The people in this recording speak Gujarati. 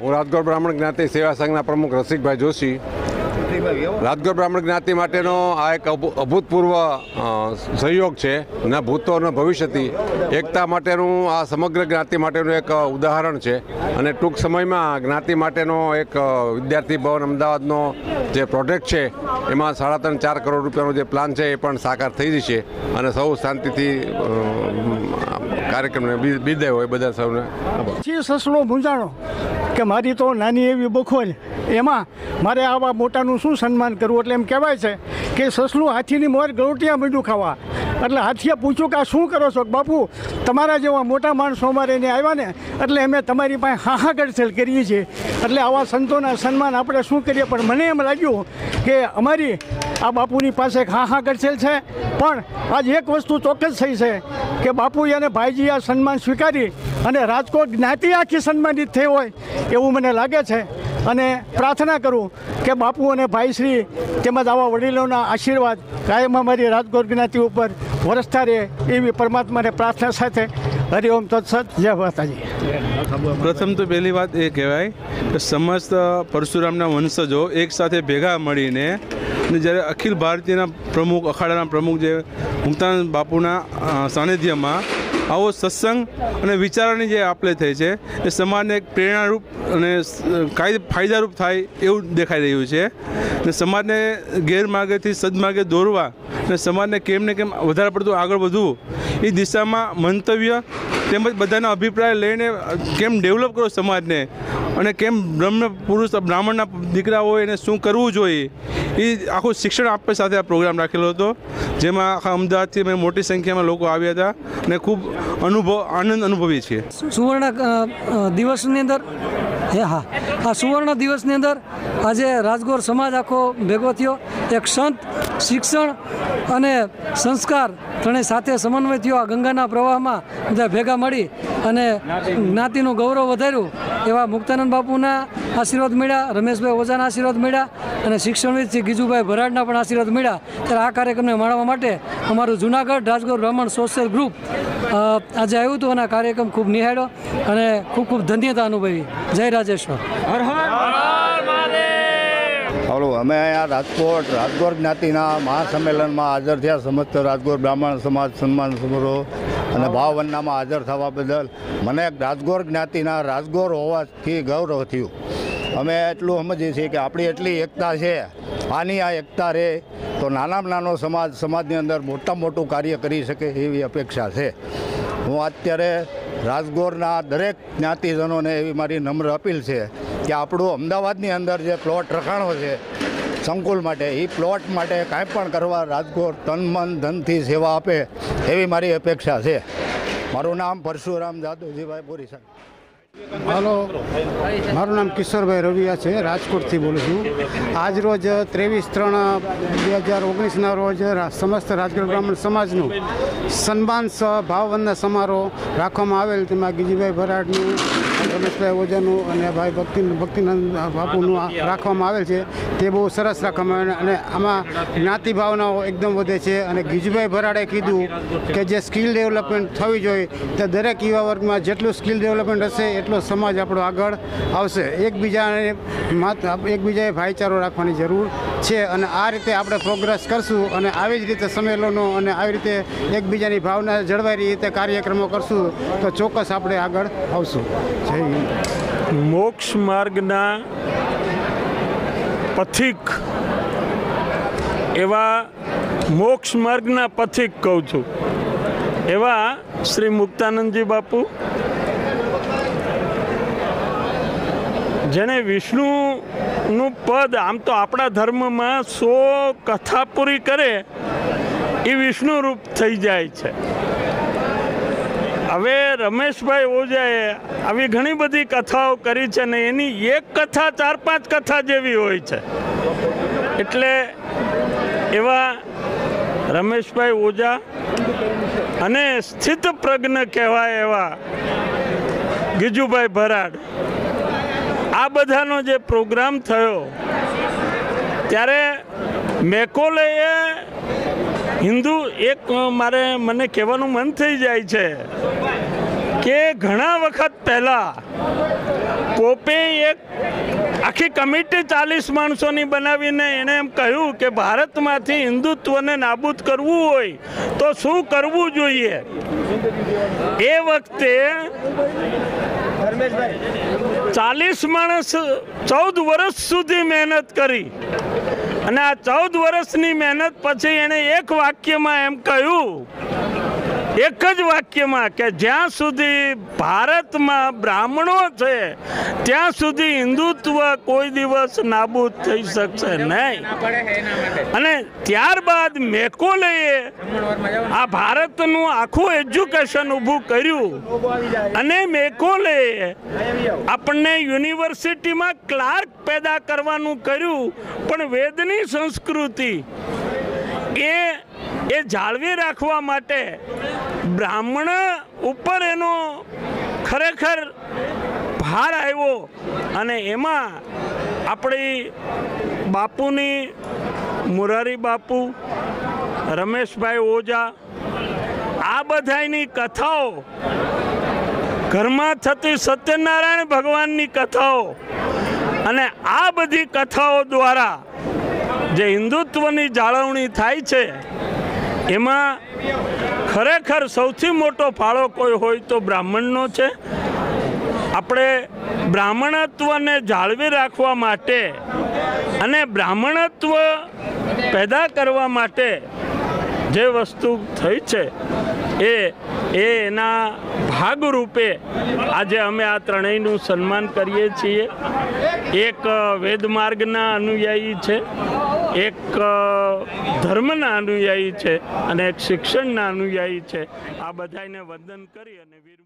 હું રાજગોર બ્રાહ્મણ જ્ઞાતિ સેવા સંઘના પ્રમુખ રસિકભાઈ જોશી. રાજગોર બ્રાહ્મણ જ્ઞાતિ માટેનો આ એક અભૂ- અભૂતપૂર્વ સહયોગ છે ના ભૂતો અને ભવિષ્યથી એકતા માટેનું, આ સમગ્ર જ્ઞાતિ માટેનું એક ઉદાહરણ છે. અને ટૂંક સમયમાં જ્ઞાતિ માટેનો એક વિદ્યાર્થી ભવન અમદાવાદનો જે પ્રોજેક્ટ છે, એમાં સાડા ત્રણ ચાર કરોડ રૂપિયાનો જે પ્લાન છે એ પણ સાકાર થઈ જશે. અને સૌ શાંતિથી કાર્યક્રમને બી- બિરદાવ્યો એ બધા સૌને સસલો મૂંઝાણો. કે મારી તો નાની એવી બખોલ. એમાં મારે આવા મોટાનું શું સન્માન કરવું? એટલે એમ કહેવાય છે કે સસલું હાથીની મોર ગરોટિયા મીંડું ખાવા. એટલે હાથીએ પૂછ્યું કે આ શું કરો છો? બાપુ, તમારા જેવા મોટા માણસો અમારે એને આવ્યા ને, એટલે અમે તમારી પાસે હાહાગડસેલ કરીએ છીએ. એટલે આવા સંતોના સન્માન આપણે શું કરીએ? પણ મને એમ લાગ્યું કે અમારી આ બાપુની પાસે એક હાહાગડસેલ છે. પણ આજ એક વસ્તુ ચોક્કસ થઈ છે કે બાપુએ અને ભાઈજી આ સન્માન સ્વીકારી અને રાજકોટ જ્ઞાતિ આખી સન્માનિત થઈ હોય એવું મને લાગે છે. અને પ્રાર્થના કરું કે બાપુ અને ભાઈશ્રી તેમજ આવા વડીલોના આશીર્વાદ કાયમ અમારી રાજકોટ જ્ઞાતિ ઉપર વરસતા રહે એવી પરમાત્માને પ્રાર્થના સાથે હરિઓમ તત્સત. જય માતાજી. પ્રથમ તો પહેલી વાત એ કહેવાય કે સમસ્ત પરશુરામના વંશજો એકસાથે ભેગા મળીને અને જ્યારે અખિલ ભારતીયના પ્રમુખ, અખાડાના પ્રમુખ જે મુક્તાનંદ બાપુના સાનિધ્યમાં આવો સત્સંગ અને વિચારોની જે આપલે થઈ છે, એ સમાજને એક પ્રેરણારૂપ અને કાયદે, ફાયદારૂપ થાય એવું દેખાઈ રહ્યું છે. અને સમાજને ગેરમાર્ગેથી સદમાર્ગે દોરવા અને સમાજને કેમ ને કેમ વધારે પડતું આગળ વધવું, એ દિશામાં મંતવ્ય તેમજ બધાના અભિપ્રાય લઈને કેમ ડેવલપ કરો સમાજને અને કેમ બ્રહ્મ પુરુષ બ્રાહ્મણના દીકરા હોય એને શું કરવું જોઈએ, એ આખું શિક્ષણ આપવા સાથે આ પ્રોગ્રામ રાખેલો હતો, જેમાં આખા અમદાવાદથી અમે મોટી સંખ્યામાં લોકો આવ્યા હતા અને ખૂબ અનુભવ, આનંદ અનુભવીએ છીએ. સુવર્ણ દિવસની અંદર, હે, હા, આ સુવર્ણ દિવસની અંદર આજે રાજગોર સમાજ આખો ભેગો થયો. એક સંત શિક્ષણ અને સંસ્કાર ત્રણેય સાથે સમન્વય થયો. આ ગંગાના પ્રવાહમાં બધા ભેગા મળી અને જ્ઞાતિનું ગૌરવ વધાર્યું. એવા મુક્તાનંદ બાપુના આશીર્વાદ મળ્યા, રમેશભાઈ ઓઝાના આશીર્વાદ મળ્યા અને શિક્ષણવિદ શ્રી ગીજુભાઈ ભરાડના પણ આશીર્વાદ મળ્યા. ત્યારે આ કાર્યક્રમને માણવા માટે અમારું જુનાગઢ રાજગોર બ્રાહ્મણ સોશિયલ ગ્રુપ આજે આવ્યું હતું અને આ કાર્યક્રમ ખૂબ નિહાળ્યો અને ખૂબ ખૂબ ધન્યતા અનુભવી. જય રાજેશ્વર. અમે અહીંયા રાજકોટ, રાજગોર જ્ઞાતિના મહાસંમેલનમાં હાજર થયા. સમસ્ત રાજગોર બ્રાહ્મણ સમાજ સન્માન સમારોહ અને ભાવવંદનામાં હાજર થવા બદલ મને રાજગોર જ્ઞાતિના રાજગોર હોવાથી ગૌરવ થયું. અમે એટલું સમજીએ છીએ કે આપણી એટલી એકતા છે, આની આ એકતા રહે તો નાનામાં નાનો સમાજ, સમાજની અંદર મોટા મોટું કાર્ય કરી શકે એવી અપેક્ષા છે. હું અત્યારે રાજગોરના દરેક જ્ઞાતિજનોને એવી મારી નમ્ર અપીલ છે કે આપણું અમદાવાદની અંદર જે પ્લોટ રખાણો છે, સંકુલ માટે એ પ્લોટ માટે કાંઈ પણ કરવા રાજકોટ તન મન ધનથી સેવા આપે, એવી મારી અપેક્ષા છે. મારું નામ પરશુરામ જાદવજીભાઈ પુરી સાહેબ. હલો. મારું નામ કિશોરભાઈ રવિયા છે, રાજકોટથી બોલું છું. આજ રોજ ત્રેવીસ ત્રણ બે હજાર ઓગણીસના રોજ સમસ્ત રાજકોટ બ્રાહ્મણ સમાજનું સન્માન સહ ભાવવંદના સમારોહ રાખવામાં આવેલ. તેમાં ગીજીભાઈ ભરાડનું રમેશભાઈ ઓજાનું અને ભાઈ ભક્તિ ભક્તિનંદ બાપુનું રાખવામાં આવેલ છે. તે બહુ સરસ રાખવામાં આવે અને આમાં જ્ઞાતિ ભાવનાઓ એકદમ વધે છે અને ગીજુભાઈ ભરાડે કીધું કે જે સ્કિલ ડેવલપમેન્ટ થવી જોઈએ, તે દરેક યુવા વર્ગમાં જેટલું સ્કિલ ડેવલપમેન્ટ હશે, એટલો સમાજ આપણો આગળ આવશે. એકબીજાને એકબીજાએ ભાઈચારો રાખવાની જરૂર છે અને આ રીતે આપણે પ્રોગ્રેસ કરશું અને આવી જ રીતે સંમેલનો અને આવી રીતે એકબીજાની ભાવના જળવાઈ રીતે કાર્યક્રમો કરશું તો ચોક્કસ આપણે આગળ આવશું. મોક્ષ માર્ગના પથિક એવા મોક્ષ માર્ગના પથિક કહું છું. એવા શ્રી મુક્તાનંદજી બાપુ, જેણે વિષ્ણુનું પદ, આમ તો આપણા ધર્મમાં સો કથા પૂરી કરે, એ વિષ્ણુ રૂપ થઈ જાય છે. હવે રમેશભાઈ ઓઝાએ આવી ઘણી બધી કથાઓ કરી છે ને એની એક કથા, ચાર, પાંચ કથા જેવી હોય છે. એટલે એવા રમેશભાઈ ઓઝા અને સ્થિત પ્રજ્ઞ કહેવાય એવા ગીજુભાઈ ભરાડ. આ બધાનો જે પ્રોગ્રામ થયો, ત્યારે મેકોલેએ હિન્દુ, એક મારે મને કહેવાનું મન થઈ જાય છે કે ઘણા વખત પહેલા પોપે એક આખી કમિટી ચાલીસ માણસોની બનાવીને એણે એમ કહ્યું કે ભારતમાંથી હિન્દુત્વને નાબૂદ કરવું હોય તો શું કરવું જોઈએ? એ વખતે ચાલીસ માણસ ચૌદ વર્ષ સુધી મહેનત કરી. અને આ ચૌદ વર્ષની મહેનત પછી એણે એક વાક્યમાં એમ કહ્યું એક જ વાક્યમાં કે જ્યાં સુધી ભારતમાં બ્રાહ્મણો છે, ત્યાં સુધી હિન્દુત્વ કોઈ દિવસ નાબૂદ થઈ શકશે નહીં. અને ત્યારબાદ મેકોલેએ આ ભારતનું આખું એજ્યુકેશન ઊભું કર્યું. અને મેકોલે આપણને યુનિવર્સિટીમાં ક્લાર્ક પેદા કરવાનું કર્યું. પણ વેદની સંસ્કૃતિ એ જાળવી રાખવા માટે બ્રાહ્મણ ઉપર એનો ખરેખર ભાર આવ્યો અને એમાં આપણી બાપુની મુરારી બાપુ, રમેશભાઈ ઓઝા, આ બધાની કથાઓ ઘરમાં થતી સત્યનારાયણ ભગવાનની કથાઓ અને આ બધી કથાઓ દ્વારા જે હિન્દુત્વની જાળવણી થાય છે એમાં ખરેખર સૌથી મોટો ફાળો કોઈ હોય તો બ્રાહ્મણનો છે. આપણે બ્રાહ્મણત્વને જાળવી રાખવા માટે અને બ્રાહ્મણત્વ પેદા કરવા માટે જે વસ્તુ થઈ છે, એ એ એના ભાગરૂપે આજે અમે આ ત્રણેયનું સન્માન કરીએ છીએ. એક વેદમાર્ગના અનુયાયી છે. એક ધર્મના અનુયાયી છે અને એક શિક્ષણના અનુયાયી છે. આ બધાને વંદન કરી અને વીર